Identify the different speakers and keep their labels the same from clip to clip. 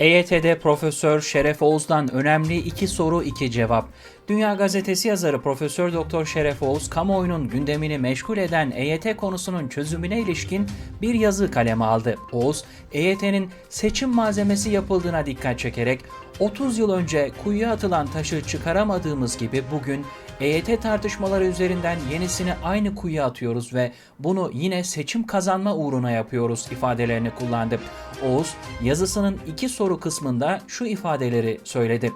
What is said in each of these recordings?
Speaker 1: EYT'de Profesör Şeref Oğuz'dan önemli iki soru iki cevap. Dünya Gazetesi yazarı Profesör Doktor Şeref Oğuz, kamuoyunun gündemini meşgul eden EYT konusunun çözümüne ilişkin bir yazı kaleme aldı. Oğuz, EYT'nin seçim malzemesi yapıldığına dikkat çekerek 30 yıl önce kuyuya atılan taşı çıkaramadığımız gibi bugün EYT tartışmaları üzerinden yenisini aynı kuyuya atıyoruz ve bunu yine seçim kazanma uğruna yapıyoruz ifadelerini kullandı. Oğuz yazısının iki soru kısmında şu ifadeleri söyledi.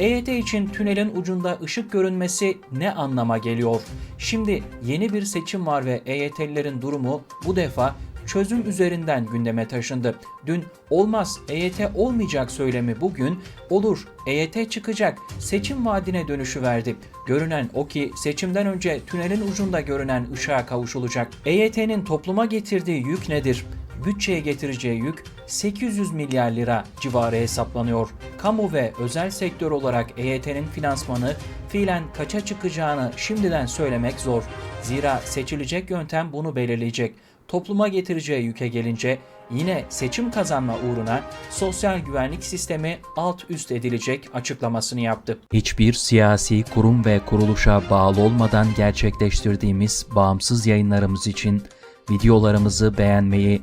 Speaker 1: EYT için tünelin ucunda ışık görünmesi ne anlama geliyor? Şimdi yeni bir seçim var ve EYT'lilerin durumu bu defa çözüm üzerinden gündeme taşındı. Dün olmaz EYT olmayacak söylemi bugün olur EYT çıkacak seçim vaadine dönüşü verdi. Görünen o ki seçimden önce tünelin ucunda görünen ışığa kavuşulacak. EYT'nin topluma getirdiği yük nedir? bütçeye getireceği yük 800 milyar lira civarı hesaplanıyor. Kamu ve özel sektör olarak EYT'nin finansmanı fiilen kaça çıkacağını şimdiden söylemek zor. Zira seçilecek yöntem bunu belirleyecek. Topluma getireceği yüke gelince yine seçim kazanma uğruna sosyal güvenlik sistemi alt üst edilecek açıklamasını yaptı. Hiçbir siyasi kurum ve kuruluşa bağlı olmadan gerçekleştirdiğimiz bağımsız yayınlarımız için videolarımızı beğenmeyi,